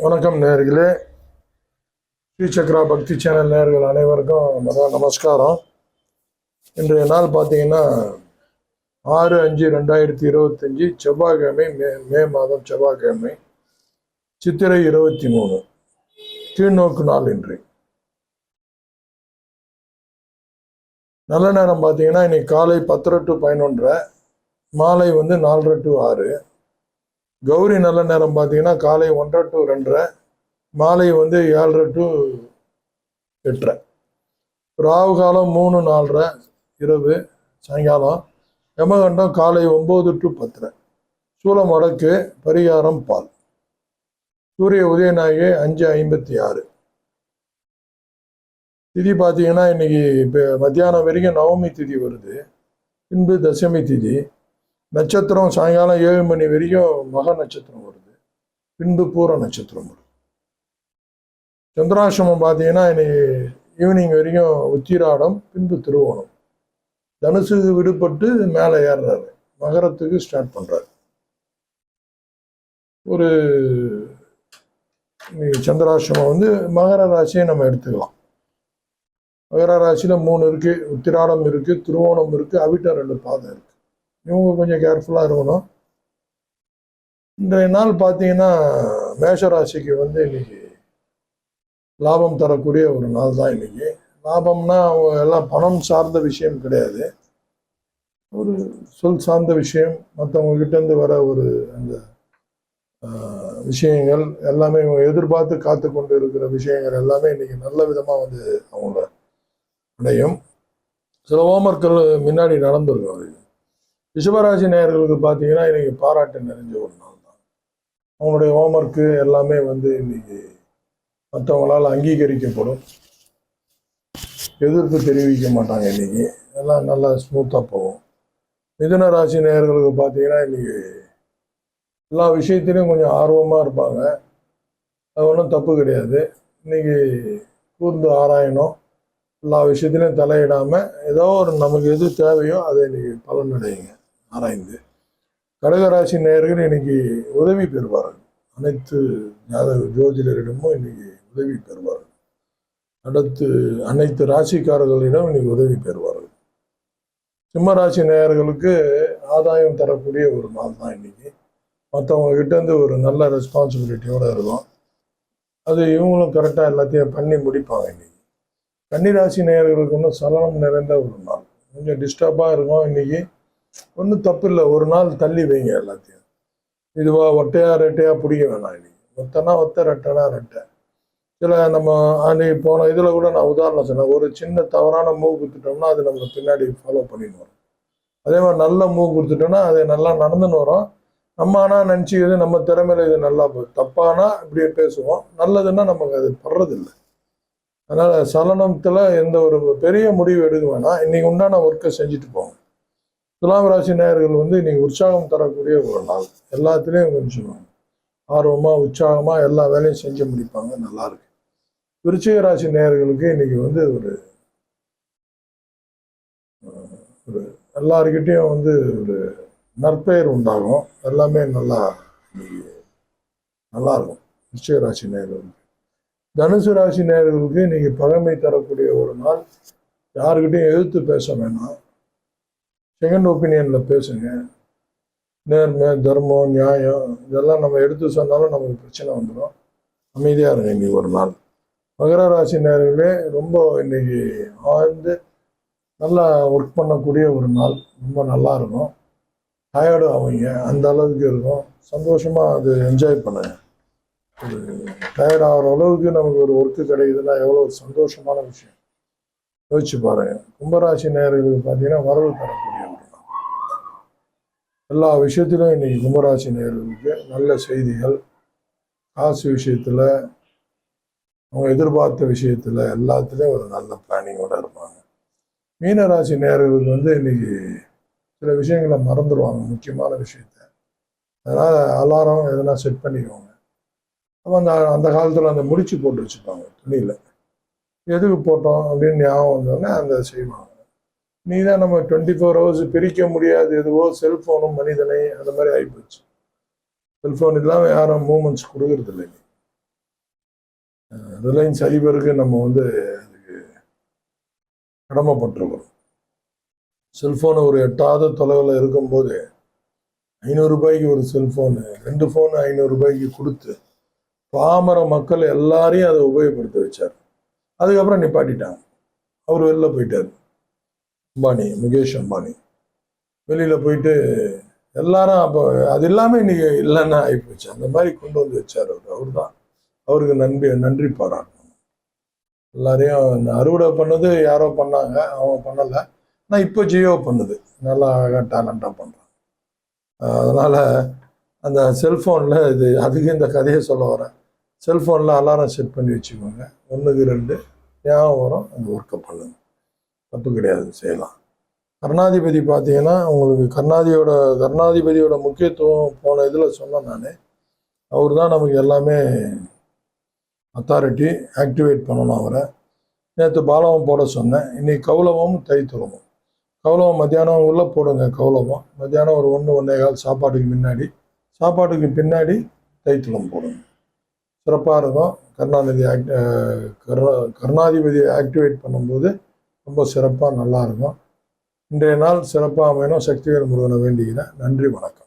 வணக்கம் நேர்களே. ஸ்ரீ சக்ரா பக்தி சேனல் நேர்கள் அனைவருக்கும் மதா நமஸ்காரம். இன்றைய நாள் பார்த்தீங்கன்னா ஆறு அஞ்சு ரெண்டாயிரத்தி இருபத்தஞ்சி செவ்வாய்க்கிழமை மே மே மாதம் செவ்வாய்க்கிழமை சித்திரை இருபத்தி மூணு கீழ்நோக்கு நாள் இன்று. நல்ல நேரம் பார்த்தீங்கன்னா இன்னைக்கு காலை பத்தரை டு பதினொன்றரை மாலை வந்து நாலரை டு ஆறு. கௌரி நல்ல நேரம் பார்த்தீங்கன்னா காலை ஒன்றரை டு ரெண்டரை மாலை வந்து ஏழரை டு எட்டரை. ராகு காலம் மூணு நாலரை இரவு சாயங்காலம். யமகண்டம் காலை ஒம்பது டு பத்தரை. சூலம் வடக்கு பரிகாரம் பால். சூரிய உதயநாயகி அஞ்சு ஐம்பத்தி ஆறு. திதி பார்த்தீங்கன்னா இன்னைக்கு இப்போ மத்தியானம் வரைக்கும் நவமி திதி வருது. பின்பு தசமி திதி. நட்சத்திரம் சாயங்காலம் ஏழு மணி வரைக்கும் மக நட்சத்திரம் வருது. பின்பு பூர நட்சத்திரம் வருது சந்திராசிரமம் பார்த்தீங்கன்னா இன்னைக்கு ஈவினிங் வரைக்கும் உத்திராடம் பின்பு திருவோணம். தனுசுக்கு விடுபட்டு மேலே ஏறுறாரு. மகரத்துக்கு ஸ்டார்ட் பண்ணுறாரு ஒரு சந்திராசிரமம் வந்து மகர ராசியை நம்ம எடுத்துக்கலாம். மகர ராசியில மூணு இருக்குது உத்திராடம் இருக்குது திருவோணம் இருக்குது அவிட்டம் ரெண்டு பாதம் இருக்குது இவங்க கொஞ்சம் கேர்ஃபுல்லாக இருக்கணும். இன்றைய நாள் பார்த்தீங்கன்னா மேஷராசிக்கு வந்து இன்னைக்கு லாபம் தரக்கூடிய ஒரு நாள் தான் இன்னைக்கு. லாபம்னா அவங்க எல்லாம் பணம் சார்ந்த விஷயம் கிடையாது. ஒரு சொல் சார்ந்த விஷயம் மற்றவங்க கிட்டேருந்து வர ஒரு அந்த விஷயங்கள் எல்லாமே இவங்க எதிர்பார்த்து காத்து கொண்டு இருக்கிற விஷயங்கள் எல்லாமே இன்னைக்கு நல்ல விதமாக வந்து அவங்கள அடையும். சில ஹோம்ஒர்க்கள் முன்னாடி நடந்திருக்கும். அவருக்கு ரிஷபராசி நேயர்களுக்கு பார்த்தீங்கன்னா இன்றைக்கி பாராட்டு நிறைஞ்ச ஒரு நாள் தான். அவங்களுடைய ஹோம்ஒர்க்கு எல்லாமே வந்து இன்னைக்கு மற்றவங்களால் அங்கீகரிக்கப்படும். எதிர்ப்பு தெரிவிக்க மாட்டாங்க இன்றைக்கி எல்லாம் நல்லா ஸ்மூத்தாக போகும். மிதுன ராசி நேயர்களுக்கு பார்த்தீங்கன்னா இன்றைக்கி எல்லா விஷயத்திலையும் கொஞ்சம் ஆர்வமாக இருப்பாங்க. அது ஒன்றும் தப்பு கிடையாது. இன்னைக்கு கூர்ந்து ஆராயணும். எல்லா விஷயத்திலையும் தலையிடாமல் ஏதோ ஒரு நமக்கு எது தேவையோ அதை இன்றைக்கி பலனடையுங்க. ஆராய்ந்து கடகராசி நேர்கள் இன்னைக்கு உதவி பெறுவார்கள். அனைத்து ஜாதக ஜோதிடரிடமும் இன்னைக்கு உதவி பெறுவார்கள். அடுத்து அனைத்து ராசிக்காரர்களிடம் இன்னைக்கு உதவி பெறுவார்கள். சிம்ம ராசி நேயர்களுக்கு ஆதாயம் தரக்கூடிய ஒரு நாள் தான் இன்னைக்கு. மற்றவங்க கிட்டேருந்து ஒரு நல்ல ரெஸ்பான்சிபிலிட்டியோட இருக்கும். அது இவங்களும் கரெக்டாக எல்லாத்தையும் பண்ணி முடிப்பாங்க இன்னைக்கு. கன்னிராசி நேயர்களுக்கு இன்னும் சலனம் நிறைந்த ஒரு நாள். கொஞ்சம் டிஸ்டர்பாக இருக்கும் இன்னைக்கு. ஒன்றும் தப்பு இல்லை ஒரு நாள் தள்ளி வைங்க எல்லாத்தையும். இதுவா ஒட்டையா ரெட்டையா பிடிக்க வேணாம் இன்னைக்கு ஒத்தனா ஒத்த ரெட்டனா ரெட்டை. சில நம்ம அன்னைக்கு போன இதில் கூட நான் உதாரணம் சொன்னேன். ஒரு சின்ன தவறான மூவ் கொடுத்துட்டோம்னா அது நம்ம பின்னாடி ஃபாலோ பண்ணின்னு வரும். அதே மாதிரி நல்ல மூவ் கொடுத்துட்டோம்னா அது நல்லா நடந்துன்னு வரும். நம்ம ஆனால் நினச்சிக்கிறது நம்ம திறமையில இது நல்லா போகுது தப்பானா இப்படியே பேசுவோம். நல்லதுன்னா நமக்கு அது படுறதில்லை. அதனால் சலனத்தில் எந்த ஒரு பெரிய முடிவு எடுக்க வேணாம். இன்றைக்கி உண்டான ஒர்க்கை செஞ்சுட்டு போங்க. துலாம் ராசி நேயர்கள் வந்து இன்னைக்கு உற்சாகம் தரக்கூடிய ஒரு நாள். எல்லாத்துலேயும் கொஞ்சம் ஆர்வமாக உற்சாகமாக எல்லா வேலையும் செஞ்சு முடிப்பாங்க. நல்லாயிருக்கு விருச்சிக ராசி நேயர்களுக்கு இன்னைக்கு வந்து ஒரு ஒரு எல்லாருக்கிட்டேயும் வந்து ஒரு நற்பெயர் உண்டாகும். எல்லாமே நல்லா நல்லா இருக்கும். விருச்சிக ராசி நேர்களுக்கு தனுசு ராசி நேர்களுக்கு இன்னைக்கு பகைமை தரக்கூடிய ஒரு நாள். யாருக்கிட்டையும் எதிர்த்து பேச வேணாம். செகண்ட் ஒப்பீனியனில் பேசுங்க. நேர்மை தர்மம் நியாயம் இதெல்லாம் நம்ம எடுத்து சொன்னாலும் நமக்கு பிரச்சனை வந்துடும் அமைதியாக இருங்க இன்னைக்கு ஒரு நாள். மகர ராசி நேர்களே ரொம்ப இன்னைக்கு ஆழ்ந்து நல்லா ஒர்க் பண்ணக்கூடிய ஒரு நாள். ரொம்ப நல்லா இருக்கும். டயர்டு ஆவீங்க அந்த அளவுக்கு இருக்கும். சந்தோஷமாக அது என்ஜாய் பண்ணுங்க. ஒரு டயர்ட் ஆகிற அளவுக்கு நமக்கு ஒரு ஒர்க்கு கிடைக்குதுன்னா எவ்வளோ ஒரு சந்தோஷமான விஷயம். யோசிச்சு பாருங்கள் கும்பராசி நேயர்களுக்கு பார்த்தீங்கன்னா வரவு தரக்கூடிய எல்லா விஷயத்திலும் இன்னைக்கு கும்பராசி நேர்களுக்கு நல்ல செய்திகள். காசு விஷயத்தில் அவங்க எதிர்பார்த்த விஷயத்தில் எல்லாத்துலேயும் ஒரு நல்ல பிளானிங்கோட இருப்பாங்க. மீனராசி நேர்களுக்கு வந்து இன்னைக்கு சில விஷயங்களை மறந்துடுவாங்க முக்கியமான விஷயத்த. அதனால் அலாரம் எதனா செட் பண்ணிக்குவாங்க அப்போ அந்த அந்த காலத்தில் அந்த முடிச்சு போட்டு வச்சுப்பாங்க துணியில். எதுக்கு போட்டோம் அப்படின்னு ஞாபகம் வந்தோடனே அந்த செய்வாங்க. நீ தான் நம்ம டுவெண்ட்டி ஃபோர் ஹவர்ஸ் பிரிக்க முடியாது. எதுவோ செல்ஃபோனும் மனிதனை அந்த மாதிரி ஆகிப்போச்சு செல்ஃபோன் இல்லாமல் யாரும் மூமெண்ட்ஸ் கொடுக்கறது இல்லை ரிலையன்ஸ் அதிபருக்கு நம்ம வந்து அதுக்கு கடமைப்பட்டிருக்கிறோம். செல்ஃபோன் ஒரு எட்டாவது தொலைவில் இருக்கும்போது ஐநூறுரூபாய்க்கு ஒரு செல்ஃபோனு ரெண்டு ஃபோனு ஐநூறுரூபாய்க்கு கொடுத்து பாமர மக்கள் எல்லாரையும் அதை உபயோகப்படுத்த வச்சார். அதுக்கப்புறம் நிப்பாட்டிட்டாங்க. அவர் வெளில போயிட்டார். அம்பானி முகேஷ் அம்பானி. வெளியில் போயிட்டு எல்லாரும் அப்போ அது இல்லாமல் இன்னைக்கு இல்லைன்னா ஆகிப்போச்சு அந்த மாதிரி கொண்டு வந்து வச்சார் அவர். அவர் தான் அவருக்கு நன்றி நன்றி பாராட்டணும். எல்லாரையும் இந்த அறுவடை பண்ணது யாரோ பண்ணாங்க அவன் பண்ணலை. ஆனால் இப்போ ஜியோ பண்ணுது. நல்லா அழகாக டேலண்டாக பண்ணுறான் அதனால் அந்த செல்ஃபோனில் இது அதுக்கு இந்த கதையை சொல்ல வரேன். செல்ஃபோனில் அலாரம் செட் பண்ணி வச்சுக்கோங்க. ஒன்றுக்கு ரெண்டு ஞாபகம் வரும் அந்த ஒர்க்கை பண்ணுங்க. தப்பு கிடையாது செய்யலாம். கருணாதிபதி பார்த்தீங்கன்னா உங்களுக்கு கருணாதியோட கருணாதிபதியோட முக்கியத்துவம் போன இதில் சொன்னேன் நான். அவர் தான் நமக்கு எல்லாமே அத்தாரிட்டி ஆக்டிவேட் பண்ணணும் அவரை. நேற்று பாலவம் போட சொன்னேன். இன்னைக்கு கௌலவம் தைத்துலமும். கௌலவம் மத்தியானம் உள்ள போடுங்க கௌலவம். மத்தியானம் ஒரு ஒன்று ஒன்றே கால் சாப்பாட்டுக்கு முன்னாடி சாப்பாட்டுக்கு பின்னாடி தைத்துளம் போடுங்க. சிறப்பாக இருக்கும். கருணாநிதி ஆக்ட் கருணா கருணாதிபதியை ஆக்டிவேட் பண்ணும்போது ரொம்ப சிறப்பாக நல்லா இருக்கும் இன்றைய நாள் சிறப்பாக அமையணும். சக்திவேல் முருகனை வேண்டிக்கிறேன். நன்றி வணக்கம்.